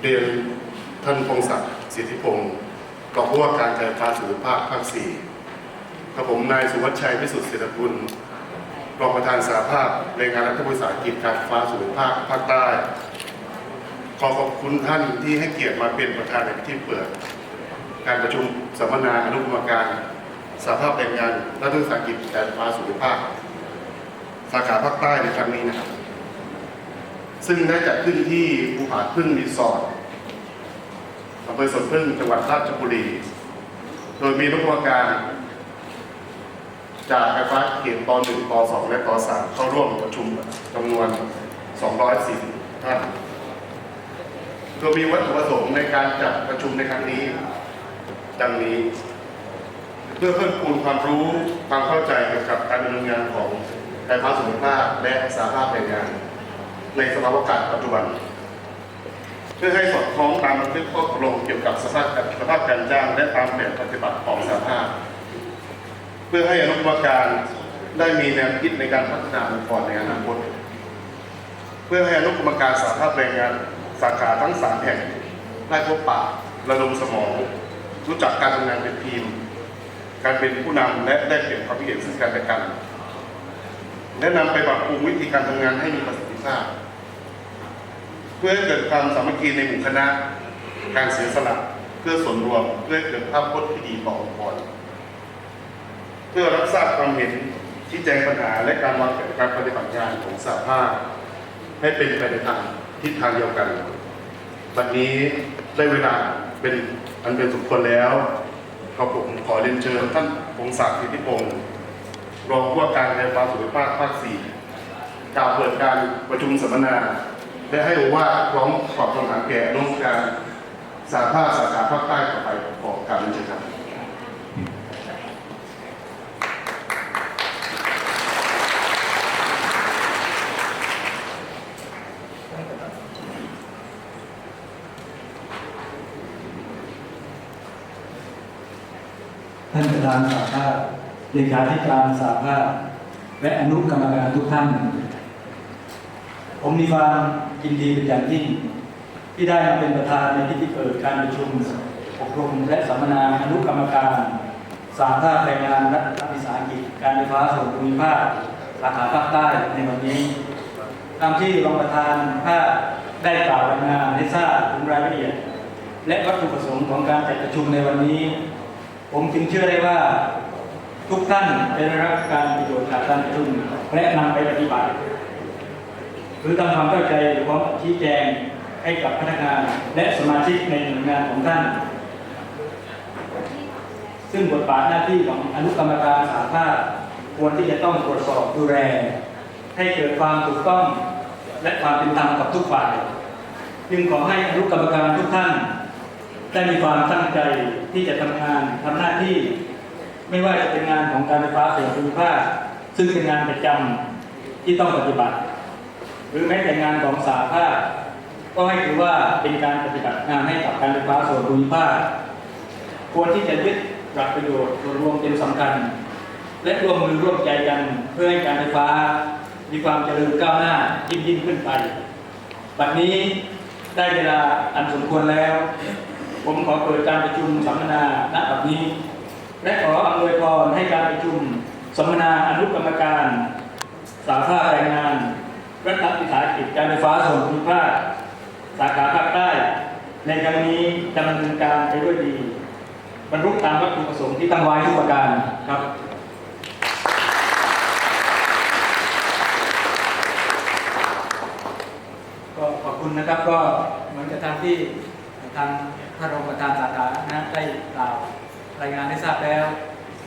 เรียนท่านพงศักดิ์สิทธิพงศ์รองผู้ว่าการการไฟฟ้าส่วนภูมิภาคภาคสี่กับผมนายสุวัชชัยพิสุทธิ์เศรษฐกุลรองประธานสาภาพแรงงานรัฐวิสาหกิจการไฟฟ้าส่วนภูมิภาคภาคใต้ ขอขอบคุณท่านที่ให้เกียรติมาเป็นประธานในพิธีเปิด การประชุมสัมมนาอนุกรรมการสาภาพแรงงานรัฐวิสาหกิจการไฟฟ้าส่วนภูมิภาค สาขาภาคใต้ในครั้งนี้นะครับ ซึ่งได้จัดขึ้นที่ภูผาพึ่งรีสอร์ทอำเภอสวนพึ่งจังหวัดราชบุรี โดยมีนักกรรมการ จากไฟฟ้าเขตป .1 ป .2 และป .3 เข้าร่วมประชุมจำนวน 240ท่านโดยมีวัตถุประสงค์ในการจัดประชุมในครั้งนี้ ดังนี้ เพื่อเพิ่มพูนความรู้ความเข้าใจเกี่ยวกับการดำเนินงานของการฟ้าส่วนภูมิภาคและสาภาพแรงงาน ในสภาวะการปัจจุบัน เพื่อให้สอดคล้องตามบันทึกข้อตกลงเกี่ยวกับสภาพสภาพการจ้างและตามแบบปฏิบัติของสภาพ เพื่อให้อนุกรรมการได้มีแนวคิดในการพัฒนาองค์กรในอนาคต เพื่อให้อนุกรรมการสาภาพแรงงานสาขาทั้งสามแห่งได้พบปะระดมสมอง รู้จักการทำงานเป็นทีม การเป็นผู้นำและได้เปลี่ยนความคิดเห็นซึ่งกันและกัน และนำไปปรับปรุงวิธีการทำงานให้มีประสิทธิภาพ พื่อให้เกิดความสามัคคีในหมู่คณะ การเสียสละเพื่อส่วนรวมเพื่อเกิดภาพพจน์ที่ดีต่อองค์กรเพื่อรับทราบความเห็นชี้แจงปัญหาและการวางแผนการปฏิบัติงานของสาภาพให้เป็นไปในทางทิศทางเดียวกัน วันนี้ได้เวลาเป็นอันเป็นสมควรแล้วขอผมขอเรียนเชิญท่านพงศักดิ์สิทธิพงศ์รองผู้ว่าการไฟฟ้าส่วนภูมิภาคภาคสี่กล่าวเปิดการประชุมสัมมนา และให้โอว่าพร้อมตอบคำถามแก่อนุกรรมการสาภาพสาขาภาคใต้ต่อไปของการเรียนเชิญครับท่านประธานสาภาพเลขาธิการสาภาพและอนุกรรมการทุกท่าน ผมมีความยินดีเป็นอย่างยิ่ง ที่ได้มาเป็นประธานในพิธีเปิดการประชุมอบรมและสัมมนาอนุกรรมการสาภาพแรงงานรัฐวิสาหกิจการไฟฟ้าส่วนภูมิภาคสาขาภาคใต้ในวันนี้ตามที่รองประธานภาคได้กล่าวรายงานให้ทราบถึงรายละเอียด และวัตถุประสงค์ของการจัดประชุมในวันนี้ ผมจึงเชื่อได้ว่า ทุกท่านได้รับการประโยชน์จากการประชุมและนำไปปฏิบัติ รือทำความเข้าใจหรือพร้อมชี้แจงให้กับพนักงานและสมาชิกในหน่วยงานของท่าน ซึ่งบทบาทหน้าที่ของอนุกรรมการสาภาพควรที่จะต้องตรวจสอบดูแลให้เกิดความถูกต้อง และความเป็นธรรมกับทุกฝ่าย จึงขอให้อนุกรรมการทุกท่าน ได้มีความตั้งใจที่จะทำงานทำหน้าที่ ไม่ว่าจะเป็นงานของการไฟฟ้าส่วนภูมิภาคซึ่งเป็นงานประจำที่ต้องปฏิบัติ หรือแม้แต่งานของสาภาพ ก็ให้ถือว่าเป็นการปฏิบัติงานให้กับการไฟฟ้าส่วนภูมิภาค ควรที่จะยึดหลักประโยชน์ส่วนรวมเป็นสำคัญ และร่วมมือร่วมใจกันเพื่อให้การไฟฟ้ามีความเจริญก้าวหน้ายิ่งยิ่งขึ้นไป บัดนี้ได้เวลาอันสมควรแล้ว ผมขอเปิดการประชุมสัมมนาณบัดนี้ และขออำนวยพรให้การประชุมสัมมนาอนุกรรมการ สาขาแรงงาน รัฐวิสาหกิจการไฟฟ้าส่วนภูมิภาคสาขาภาคใต้ ในครั้งนี้ดำเนินการไปด้วยดี บรรลุตามวัตถุประสงค์ที่ตั้งไว้ทุกประการครับก็ขอบคุณนะครับก็เหมือนกับทางที่ทางท่านรองประธานสาขานะได้กล่าวรายงานให้ทราบแล้ว